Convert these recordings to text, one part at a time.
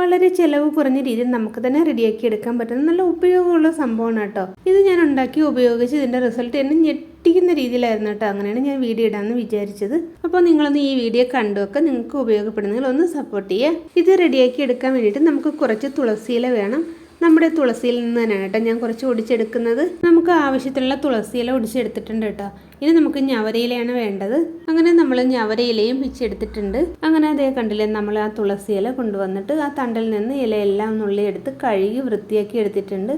വളരെ ചിലവ് കുറഞ്ഞ രീതിയിൽ നമുക്ക് തന്നെ റെഡിയാക്കി എടുക്കാൻ പറ്റുന്ന നല്ല ഉപയോഗമുള്ള സംഭവമാണ് കേട്ടോ. ഇത് ഞാൻ ഉണ്ടാക്കി ഉപയോഗിച്ച് ഇതിന്റെ റിസൾട്ട് എന്നെ ഞെട്ടിക്കുന്ന രീതിയിലായിരുന്നു കേട്ടോ. അങ്ങനെയാണ് ഞാൻ വീഡിയോ ഇടാമെന്ന് വിചാരിച്ചത്. അപ്പോൾ നിങ്ങളൊന്ന് ഈ വീഡിയോ കണ്ടുവൊക്കെ നിങ്ങൾക്ക് ഉപയോഗപ്പെടുന്നെങ്കിൽ ഒന്ന് സപ്പോർട്ട് ചെയ്യുക. ഇത് റെഡിയാക്കി എടുക്കാൻ വേണ്ടിയിട്ട് നമുക്ക് കുറച്ച് തുളസിയില വേണം. നമ്മുടെ തുളസിയിൽ നിന്ന് തന്നെയാണ് കേട്ടോ ഞാൻ കുറച്ച് ഒടിച്ചെടുക്കുന്നത്. നമുക്ക് ആവശ്യത്തിലുള്ള തുളസിയില ഒടിച്ചെടുത്തിട്ടുണ്ട് കേട്ടോ. ഇനി നമുക്ക് ഞവരയിലയാണ് വേണ്ടത്. അങ്ങനെ നമ്മൾ ഞവരയിലയും പിച്ചെടുത്തിട്ടുണ്ട് അങ്ങനെ അതേ കണ്ടില്ലേ നമ്മൾ ആ തുളസിയില കൊണ്ടുവന്നിട്ട് ആ തണ്ടിൽ നിന്ന് ഇലയെല്ലാം നുള്ളിയെടുത്ത് കഴുകി വൃത്തിയാക്കി എടുത്തിട്ടുണ്ട്.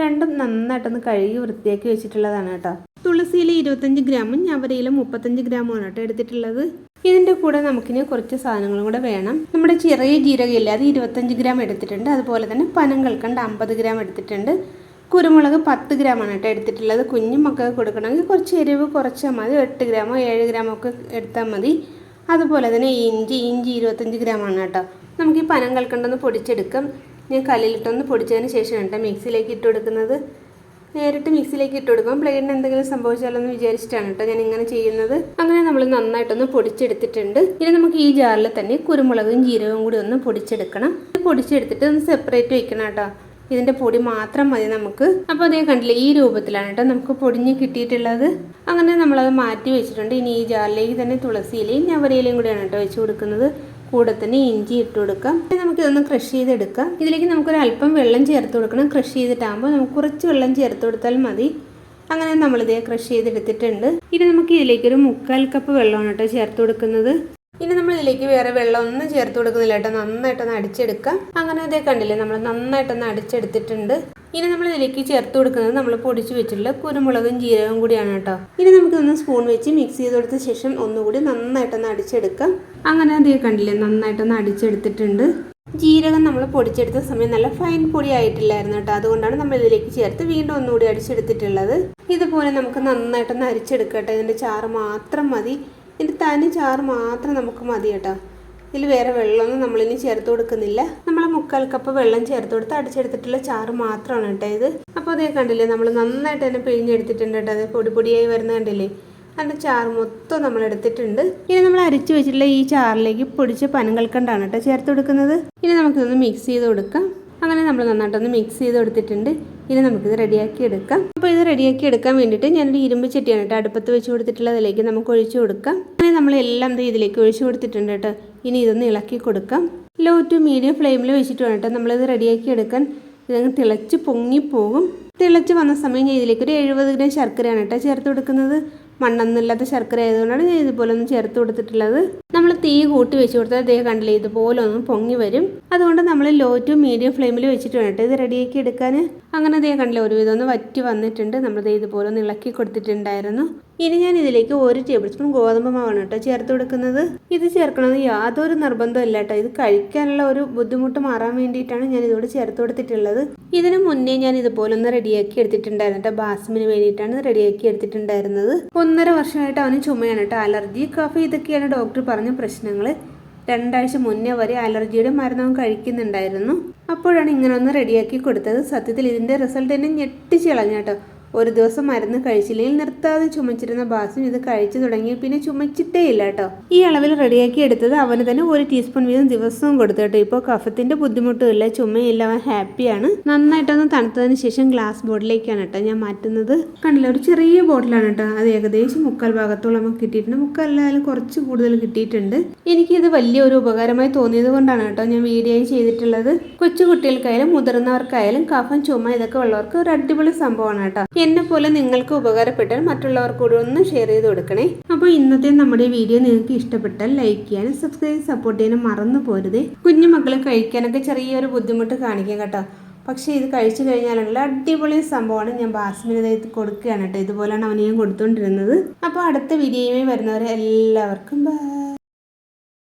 രണ്ടും നന്നായിട്ടൊന്ന് കഴുകി വൃത്തിയാക്കി വെച്ചിട്ടുള്ളതാണ് കേട്ടോ. തുളസിയില ഇരുപത്തഞ്ച് ഗ്രാമും ഞവരയില മുപ്പത്തഞ്ച് ഗ്രാമുമാണ് കേട്ടോ എടുത്തിട്ടുള്ളത്. ഇതിന്റെ കൂടെ നമുക്കിനി കുറച്ച് സാധനങ്ങളും കൂടെ വേണം. നമ്മുടെ ചെറിയ ജീരകയില്ല അത് ഇരുപത്തഞ്ച് ഗ്രാം എടുത്തിട്ടുണ്ട്. അതുപോലെ തന്നെ പനം കൽക്കണ്ട അമ്പത് ഗ്രാം എടുത്തിട്ടുണ്ട്. കുരുമുളക് പത്ത് ഗ്രാമാണ് കേട്ടോ എടുത്തിട്ടുള്ളത്. കുഞ്ഞു മക്കൾക്ക് കൊടുക്കണമെങ്കിൽ കുറച്ച് എരിവ് കുറച്ചാൽ മതി. എട്ട് ഗ്രാമോ ഏഴ് ഗ്രാമോ ഒക്കെ എടുത്താൽ മതി. അതുപോലെ തന്നെ ഇഞ്ചി ഇഞ്ചി ഇരുപത്തഞ്ച് ഗ്രാമാണ് കേട്ടോ. നമുക്ക് ഈ പനം കൽക്കണ്ടൊന്ന് പൊടിച്ചെടുക്കാം. ഞാൻ കല്ലിലിട്ടൊന്ന് പൊടിച്ചതിന് ശേഷം കേട്ടോ മിക്സിയിലേക്ക് ഇട്ട് കൊടുക്കുന്നത്. നേരിട്ട് മിക്സിയിലേക്ക് ഇട്ട് കൊടുക്കും. പ്ലേറ്റിന് എന്തെങ്കിലും സംഭവിച്ചാലെന്ന് വിചാരിച്ചിട്ടാണ് കേട്ടോ ഞാൻ ഇങ്ങനെ ചെയ്യുന്നത്. അങ്ങനെ നമ്മൾ നന്നായിട്ടൊന്ന് പൊടിച്ചെടുത്തിട്ടുണ്ട്. ഇനി നമുക്ക് ഈ ജാറിൽ തന്നെ കുരുമുളകും ജീരകവും കൂടി ഒന്ന് പൊടിച്ചെടുക്കണം. ഇത് പൊടിച്ചെടുത്തിട്ട് ഒന്ന് സെപ്പറേറ്റ് വെക്കണം കേട്ടോ. ഇതിന്റെ പൊടി മാത്രം മതി നമുക്ക്. അപ്പോൾ അതേ കണ്ടില്ലേ ഈ രൂപത്തിലാണ് കേട്ടോ നമുക്ക് പൊടിഞ്ഞ് കിട്ടിയിട്ടുള്ളത്. അങ്ങനെ നമ്മളത് മാറ്റി വെച്ചിട്ടുണ്ട്. ഇനി ഈ ജാറിലേക്ക് തന്നെ തുളസിയിലയും ഞവരയിലയും കൂടിയാണ് കേട്ടോ വെച്ച് കൊടുക്കുന്നത്. കൂടെ തന്നെ ഇഞ്ചി ഇട്ട് കൊടുക്കാം. ഇനി നമുക്കിതൊന്ന് ക്രഷ് ചെയ്തെടുക്കാം. ഇതിലേക്ക് നമുക്കൊരു അല്പം വെള്ളം ചേർത്ത് കൊടുക്കണം. ക്രഷ് ചെയ്തിട്ടാകുമ്പോൾ നമുക്ക് കുറച്ച് വെള്ളം ചേർത്ത് കൊടുത്താൽ മതി. അങ്ങനെ നമ്മളിത് ക്രഷ് ചെയ്തെടുത്തിട്ടുണ്ട്. ഇനി നമുക്ക് ഇതിലേക്ക് ഒരു മുക്കാൽ കപ്പ് വെള്ളമാണ് കേട്ടോ ചേർത്ത് കൊടുക്കുന്നത്. ഇനി നമ്മൾ ഇതിലേക്ക് വേറെ വെള്ളം ഒന്നും ചേർത്ത് കൊടുക്കുന്നില്ല കേട്ടോ. നന്നായിട്ടൊന്ന് അടിച്ചെടുക്കാം. അങ്ങനെ അതേ കണ്ടില്ലേ നമ്മൾ നന്നായിട്ടൊന്ന് അടിച്ചെടുത്തിട്ടുണ്ട്. ഇനി നമ്മൾ ഇതിലേക്ക് ചേർത്ത് കൊടുക്കുന്നത് നമ്മൾ പൊടിച്ചു വെച്ചിട്ടുള്ള കുരുമുളകും ജീരകവും കൂടിയാണ് കേട്ടോ. ഇനി നമുക്കൊന്ന് സ്പൂൺ വെച്ച് മിക്സ് ചെയ്ത് കൊടുത്ത ശേഷം ഒന്നുകൂടി നന്നായിട്ടൊന്ന് അടിച്ചെടുക്കാം. അങ്ങനെ അതേ കണ്ടില്ലേ നന്നായിട്ടൊന്ന് അടിച്ചെടുത്തിട്ടുണ്ട്. ജീരകം നമ്മൾ പൊടിച്ചെടുത്ത സമയം നല്ല ഫൈൻ പൊടി ആയിട്ടില്ലായിരുന്നു കേട്ടോ. അതുകൊണ്ടാണ് നമ്മൾ ഇതിലേക്ക് ചേർത്ത് വീണ്ടും ഒന്നുകൂടി അടിച്ചെടുത്തിട്ടുള്ളത്. ഇതുപോലെ നമുക്ക് നന്നായിട്ടൊന്ന് അരിച്ചെടുക്കട്ടെ. ഇതിന്റെ ചാറ് മാത്രം മതി. ഇതിന്റെ തനി ചാറ് മാത്രം നമുക്ക് മതി കേട്ടോ. ഇതിൽ വേറെ വെള്ളമൊന്നും നമ്മളിനി ചേർത്ത് കൊടുക്കുന്നില്ല. നമ്മൾ മുക്കാൽ കപ്പ് വെള്ളം ചേർത്ത് കൊടുത്ത് അടിച്ചെടുത്തിട്ടുള്ള ചാറ് മാത്രമാണ് കേട്ടോ ഇത്. അപ്പോൾ അതേ കണ്ടില്ലേ നമ്മൾ നന്നായിട്ട് തന്നെ പിഴിഞ്ഞെടുത്തിട്ടുണ്ട് കേട്ടോ. അത് പൊടി പൊടിയായി വരുന്ന കണ്ടില്ലേ? അതിന്റെ ചാറ് മൊത്തം നമ്മൾ എടുത്തിട്ടുണ്ട്. ഇനി നമ്മൾ അരിച്ചു വെച്ചിട്ടുള്ള ഈ ചാറിലേക്ക് പൊടിച്ച പനം കൽക്കണ്ടാണ് കേട്ടോ ചേർത്ത് കൊടുക്കുന്നത്. ഇനി നമുക്കിതൊന്ന് മിക്സ് ചെയ്ത് കൊടുക്കാം. അങ്ങനെ നമ്മൾ നന്നായിട്ടൊന്ന് മിക്സ് ചെയ്ത് കൊടുത്തിട്ടുണ്ട് ഇനി നമുക്കിത് റെഡിയാക്കി എടുക്കാം. അപ്പോൾ ഇത് റെഡിയാക്കി എടുക്കാൻ വേണ്ടിയിട്ട് ഞാനൊരു ഇരുമ്പ് ചട്ടിയാണ് കേട്ടോ. അടുപ്പത്ത് വെച്ച് കൊടുത്തിട്ടുള്ളതിലേക്ക് നമുക്ക് ഒഴിച്ചു കൊടുക്കാം. അങ്ങനെ നമ്മൾ എല്ലാം ദേ ഇതിലേക്ക് ഒഴിച്ചു കൊടുത്തിട്ടുണ്ട് കേട്ടോ. ഇനി ഇതൊന്ന് ഇളക്കി കൊടുക്കാം. ലോ ടു മീഡിയം ഫ്ലെയിമിൽ വെച്ചിട്ട് വേണം കേട്ടോ നമ്മളിത് റെഡിയാക്കി എടുക്കാൻ. ഇതങ്ങ് തിളച്ച് പൊങ്ങിപ്പോകും. തിളച്ച് വന്ന സമയം ഞാൻ ഇതിലേക്ക് ഒരു എഴുപത് ഗ്രാം ശർക്കരയാണ് കേട്ടോ ചേർത്ത് കൊടുക്കുന്നത്. മണ്ണൊന്നുമില്ലാത്ത ശർക്കര ആയതുകൊണ്ടാണ് ഞാൻ ഇതുപോലെ ചേർത്ത് കൊടുത്തിട്ടുള്ളത്. നമ്മൾ തീ കൂട്ടി വെച്ച് കൊടുത്താൽ ദേഹം കണ്ടില്ലേ ഇതുപോലെ ഒന്ന് പൊങ്ങി വരും. അതുകൊണ്ട് നമ്മൾ ലോ ടു മീഡിയം ഫ്ലെയിമിൽ വെച്ചിട്ട് വേണം ഇത് റെഡിയാക്കി എടുക്കാൻ അങ്ങനെ ദേ കണ്ടില്ല ഒരുവിധം ഒന്ന് വറ്റി വന്നിട്ടുണ്ട്. നമ്മൾ ഇതുപോലെ ഒന്ന് ഇളക്കി കൊടുത്തിട്ടുണ്ടായിരുന്നു. ഇനി ഞാൻ ഇതിലേക്ക് ഒരു ടേബിൾ സ്പൂൺ ഗോതമ്പ് മാവാണ് കേട്ടോ ചേർത്ത് കൊടുക്കുന്നത്. ഇത് ചേർക്കണമെന്ന് യാതൊരു നിർബന്ധമില്ല കേട്ടോ. ഇത് കഴിക്കാനുള്ള ഒരു ബുദ്ധിമുട്ട് മാറാൻ വേണ്ടിയിട്ടാണ് ഞാൻ ഇതോട് ചേർത്ത് കൊടുത്തിട്ടുള്ളത്. ഇതിനു മുന്നേ ഞാൻ ഇതുപോലെ ഒന്ന് റെഡിയാക്കി എടുത്തിട്ടുണ്ടായിരുന്നു കേട്ടോ. ബാസ്മിന് വേണ്ടിയിട്ടാണ് റെഡിയാക്കി എടുത്തിട്ടുണ്ടായിരുന്നത്. ഒന്നര വർഷമായിട്ട് അവന് ചുമയാണ് കേട്ടോ. അലർജി കഫ ഇതൊക്കെയാണ് ഡോക്ടർ പറഞ്ഞ പ്രശ്നങ്ങൾ രണ്ടാഴ്ച മുന്നേ വരെ അലർജിയുടെ മരണം കഴിക്കുന്നുണ്ടായിരുന്നു. അപ്പോഴാണ് ഇങ്ങനെ ഒന്ന് റെഡിയാക്കി കൊടുത്തത്. സത്യത്തിൽ ഇതിന്റെ റിസൾട്ട് എന്നെ ഞെട്ടിച്ചു കളഞ്ഞു കേട്ടോ. ഒരു ദിവസം മരുന്ന് കഴിച്ചില്ലെങ്കിൽ നിർത്താതെ ചുമച്ചിരുന്ന ബാസും ഇത് കഴിച്ചു തുടങ്ങി. പിന്നെ ചുമച്ചിട്ടേ ഇല്ല കേട്ടോ. ഈ അളവിൽ റെഡിയാക്കി എടുത്തത് അവന് തന്നെ ഒരു ടീസ്പൂൺ വീതം ദിവസവും കൊടുത്തു കേട്ടോ. ഇപ്പോൾ കഫത്തിന്റെ ബുദ്ധിമുട്ടും ഇല്ല ചുമയില്ല അവൻ ഹാപ്പിയാണ് നന്നായിട്ടൊന്ന് തണുത്തതിന് ശേഷം ഗ്ലാസ് ബോട്ടിലേക്കാണ് കേട്ടോ ഞാൻ മാറ്റുന്നത്. കണ്ടില്ല ഒരു ചെറിയ ബോട്ടിലാണ് കേട്ടോ. അത് ഏകദേശം മുക്കാൽ ഭാഗത്തോളം കിട്ടിയിട്ടുണ്ട്. മുക്കാലിലായാലും കുറച്ച് കൂടുതൽ കിട്ടിയിട്ടുണ്ട്. എനിക്കിത് വലിയ ഒരു ഉപകാരമായി തോന്നിയത് കൊണ്ടാണ് കേട്ടോ ഞാൻ വീഡിയോ ചെയ്തിട്ടുള്ളത്. കൊച്ചു കുട്ടികൾക്കായാലും മുതിർന്നവർക്കായാലും കഫം ചുമ ഇതൊക്കെ ഉള്ളവർക്ക് ഒരു അടിപൊളി സംഭവമാണ് കേട്ടോ. എന്നെ പോലെ നിങ്ങൾക്ക് ഉപകാരപ്പെട്ടാൽ മറ്റുള്ളവർക്ക് കൂടി ഒന്ന് ഷെയർ ചെയ്ത് കൊടുക്കണേ. അപ്പോൾ ഇന്നത്തെ നമ്മുടെ വീഡിയോ നിങ്ങൾക്ക് ഇഷ്ടപ്പെട്ടാൽ ലൈക്ക് ചെയ്യാനും സബ്സ്ക്രൈബ് സപ്പോർട്ട് ചെയ്യാനും മറന്നു പോരുത്. കുഞ്ഞു മക്കളെ കഴിക്കാനൊക്കെ ചെറിയൊരു ബുദ്ധിമുട്ട് കാണിക്കാം കേട്ടോ. പക്ഷേ ഇത് കഴിച്ചു കഴിഞ്ഞാലുള്ള അടിപൊളി സംഭവമാണ് ഞാൻ ബാസ്മിന് കൊടുക്കുകയാണ് കേട്ടോ. ഇതുപോലെയാണ് അവന് ഞാൻ കൊടുത്തുകൊണ്ടിരുന്നത് അപ്പോൾ അടുത്ത വീഡിയോയുമായി വരുന്നവരെ എല്ലാവർക്കും ബൈ